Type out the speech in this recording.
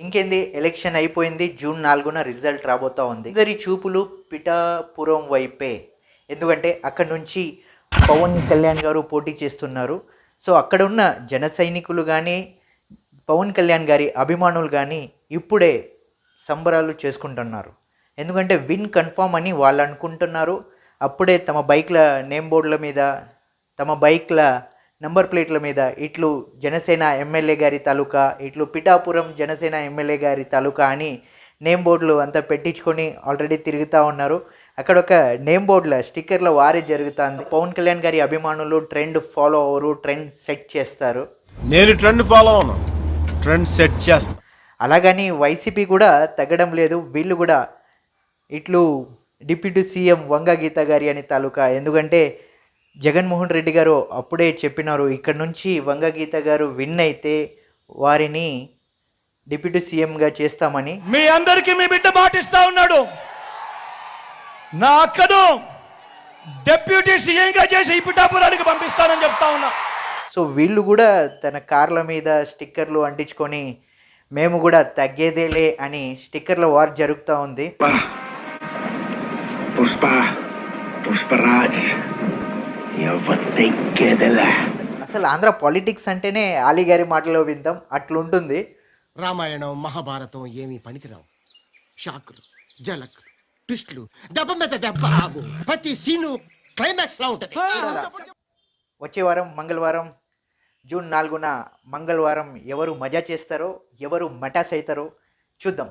ఇంకేంది? ఎలక్షన్ అయిపోయింది. జూన్ నాలుగున రిజల్ట్ రాబోతా ఉంది. ఇద్దరి చూపులు పిఠాపురం వైపే. ఎందుకంటే అక్కడ నుంచి పవన్ కళ్యాణ్ గారు పోటీ చేస్తున్నారు. సో అక్కడ ఉన్న జన సైనికులు కానీ పవన్ కళ్యాణ్ గారి అభిమానులు కానీ ఇప్పుడే సంబరాలు చేసుకుంటున్నారు. ఎందుకంటే విన్ కన్ఫామ్ అని వాళ్ళు అనుకుంటున్నారు. అప్పుడే తమ బైక్ల నేమ్ బోర్డుల మీద తమ బైక్ల నంబర్ ప్లేట్ల మీద ఇట్లు జనసేన ఎమ్మెల్యే గారి తాలూకా ఇట్లు పిఠాపురం జనసేన ఎమ్మెల్యే గారి తాలూకా అని నేమ్ బోర్డులు అంతా పెట్టించుకొని ఆల్రెడీ తిరుగుతూ ఉన్నారు. అక్కడ ఒక నేమ్ బోర్డుల స్టిక్కర్ల వారి జరుగుతుంది. పవన్ కళ్యాణ్ గారి అభిమానులు ట్రెండ్ ఫాలో అవరు ట్రెండ్ సెట్ చేస్తారు. నేను ట్రెండ్ ఫాలో అవును ట్రెండ్ సెట్ చేస్తా. అలాగని వైసీపీ కూడా తగ్గడం లేదు వీళ్ళు కూడా ఇట్లు డిప్యూటీ సీఎం వంగ గీత గారి అని తాలూకా. ఎందుకంటే జగన్మోహన్ రెడ్డి గారు అప్పుడే చెప్పినారు ఇక్కడ నుంచి వంగ గీత గారు విన్ అయితే వారిని డిప్యూటీ సీఎంగా చేస్తామని. మీ అందరికీ మీ బిడ్డ మాటిస్తా ఉన్నాడు. నా అక్కను డెప్యూటీ సీఎంగా చేసి ఈ పిఠాపురానికి పంపిస్తానని చెప్తా ఉన్నా. సో వీళ్ళు కూడా తన కార్ల మీద స్టిక్కర్లు అంటించుకొని మేము కూడా తగ్గేదేలే అని స్టిక్కర్ల వార్ జరుగుతూ ఉంది. పుష్ప పుష్పరాజ్. అసలు ఆంధ్ర పాలిటిక్స్ అంటేనే ఆలీ గారి మాటలో విందాం. అట్లుంటుంది. రామాయణం మహాభారతం ఏమీ పనికిరావు. షాకులు జలకులు ట్విస్టులు దెబ్బ మీద దెబ్బ ఆగు. ప్రతి సీను క్లైమాక్స్ లా ఉంటది. వచ్చే వారం మంగళవారం జూన్ నాలుగున మంగళవారం ఎవరు మజా చేస్తారో ఎవరు మటాస్ అవుతారో చూద్దాం.